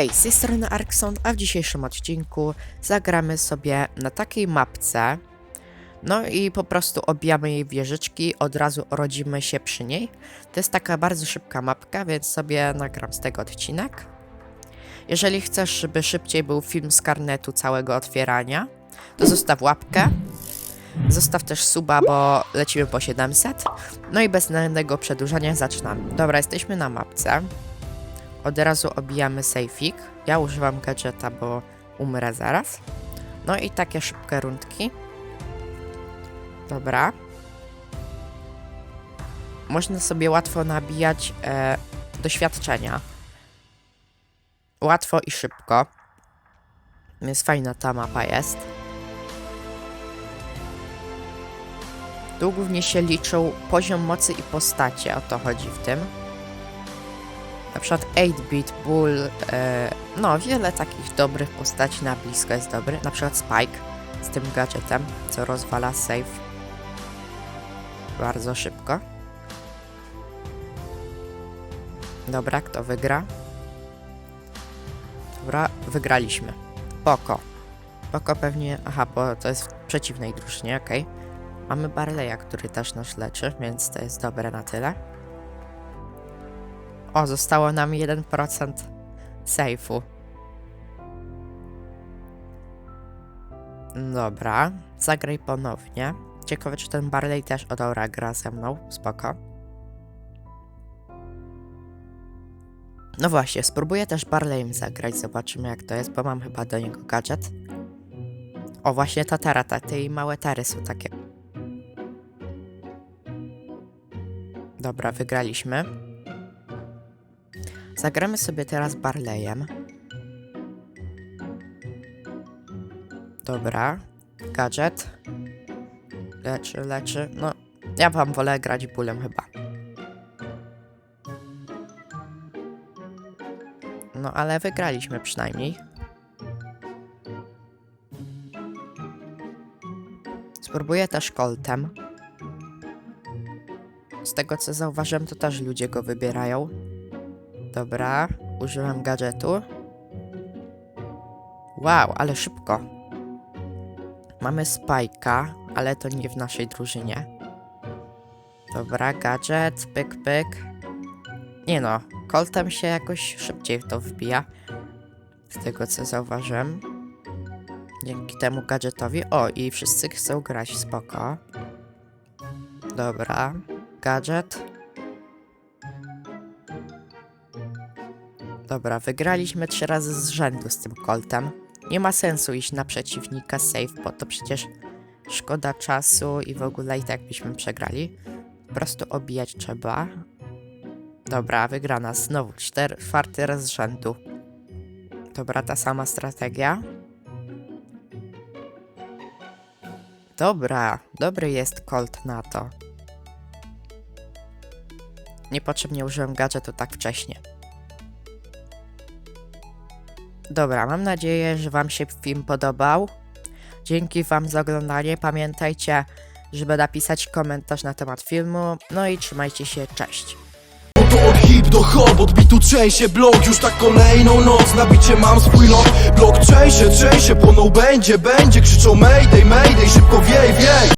Hej, z tej strony Arkson, a w dzisiejszym odcinku zagramy sobie na takiej mapce. No i po prostu obijamy jej wieżyczki, od razu rodzimy się przy niej. To jest taka bardzo szybka mapka, więc sobie nagram z tego odcinek. Jeżeli chcesz, żeby szybciej był film z karnetu całego otwierania, to zostaw łapkę. Zostaw też suba, bo lecimy po 700. No i bez zbędnego przedłużania zaczynamy. Dobra, jesteśmy na mapce. Od razu obijamy sejfik. Ja używam gadżeta, bo umrę zaraz. No i takie szybkie rundki. Dobra. Można sobie łatwo nabijać e, doświadczenia. Łatwo i szybko. Więc fajna ta mapa jest. Tu głównie się liczył poziom mocy i postacie, o to chodzi w tym. Na przykład 8-bit, Bull, e, no wiele takich dobrych postaci na blisko jest dobry. Na przykład Spike z tym gadżetem, co rozwala save bardzo szybko. Dobra, kto wygra? Dobra, wygraliśmy. Poko. Poko pewnie, aha, bo to jest w przeciwnej drużynie, okej. Mamy Barleya, który też nas leczy, więc to jest dobre na tyle. O, zostało nam 1% sejfu. Dobra, zagraj ponownie. Ciekawe, czy ten Barley też o dobra gra ze mną. Spoko. No właśnie, spróbuję też Barleyem zagrać, zobaczymy jak to jest, bo mam chyba do niego gadżet. O, właśnie ta tara, ta, te małe tary są takie. Dobra, wygraliśmy. Zagramy sobie teraz Barleyem. Dobra. Gadżet. Leczy, leczy. No, ja wam wolę grać bólem chyba. No, ale wygraliśmy przynajmniej. Spróbuję też Coltem. Z tego co zauważyłem, to też ludzie go wybierają. Dobra, użyłem gadżetu. Wow, ale szybko. Mamy Spajka, ale to nie w naszej drużynie. Dobra, gadżet, pyk, pyk. Nie no, Coltem się jakoś szybciej w to wbija. Z tego co zauważyłem. Dzięki temu gadżetowi. O, i wszyscy chcą grać, spoko. Dobra, gadżet. Dobra, wygraliśmy trzy razy z rzędu z tym Coltem. Nie ma sensu iść na przeciwnika save, bo to przecież szkoda czasu i w ogóle i tak byśmy przegrali. Po prostu obijać trzeba. Dobra, wygrana znowu cztery, czwarty raz z rzędu. Dobra, ta sama strategia. Dobra, dobry jest Colt na to. Niepotrzebnie użyłem gadżetu tak wcześnie. Dobra, mam nadzieję, że Wam się film podobał. Dzięki Wam za oglądanie. Pamiętajcie, żeby napisać komentarz na temat filmu. No i trzymajcie się, cześć. To od hip do hop, odbitu trzęsie blok Już tak kolejną noc, na bicie mam swój lot Blok trzęsie, trzęsie, płonął będzie, będzie Krzyczą mayday, mayday, szybko wiej, wiej